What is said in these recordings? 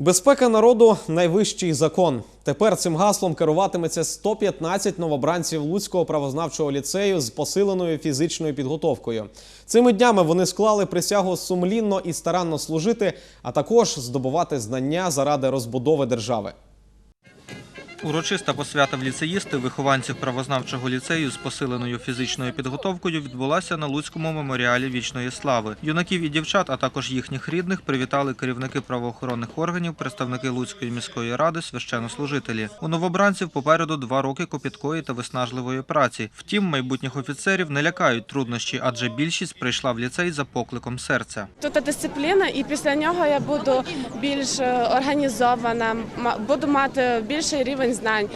Безпека народу найвищий закон. Тепер цим гаслом керуватиметься 115 новобранців Луцького правознавчого ліцею з посиленою фізичною підготовкою. Цими днями вони склали присягу сумлінно і старанно служити, а також здобувати знання заради розбудови держави. Урочиста посвята в ліцеїсти вихованців правознавчого ліцею з посиленою фізичною підготовкою відбулася на Луцькому меморіалі вічної слави. Юнаків і дівчат, а також їхніх рідних, привітали керівники правоохоронних органів, представники Луцької міської ради, священнослужителі. У новобранців попереду два роки копіткої та виснажливої праці. Втім, майбутніх офіцерів не лякають труднощі, адже більшість прийшла в ліцей за покликом серця. Тут дисципліна, і після нього я буду більш е, організована, буду мати більший рівень знань.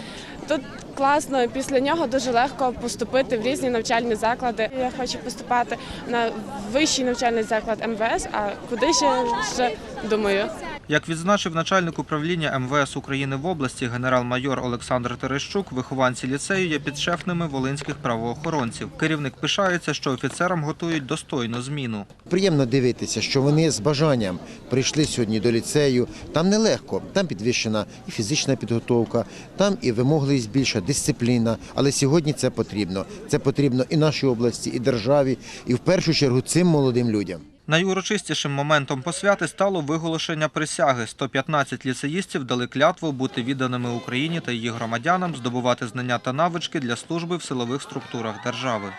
Тут класно, після нього дуже легко поступити в різні навчальні заклади. Я хочу поступати на вищий навчальний заклад МВС, а куди ще, ще думаю. Як відзначив начальник управління МВС України в області генерал-майор Олександр Терещук, вихованці ліцею є підшефними волинських правоохоронців. Керівник пишається, що офіцерам готують достойну зміну. Приємно дивитися, що вони з бажанням прийшли сьогодні до ліцею. Там нелегко, там підвищена і фізична підготовка, там і вимогливість більша, дисципліна. Але сьогодні це потрібно. Це потрібно і нашій області, і державі, і в першу чергу цим молодим людям. Найурочистішим моментом посвяти стало виголошення присяги. 115 ліцеїстів дали клятву бути відданими Україні та її громадянам, здобувати знання та навички для служби в силових структурах держави.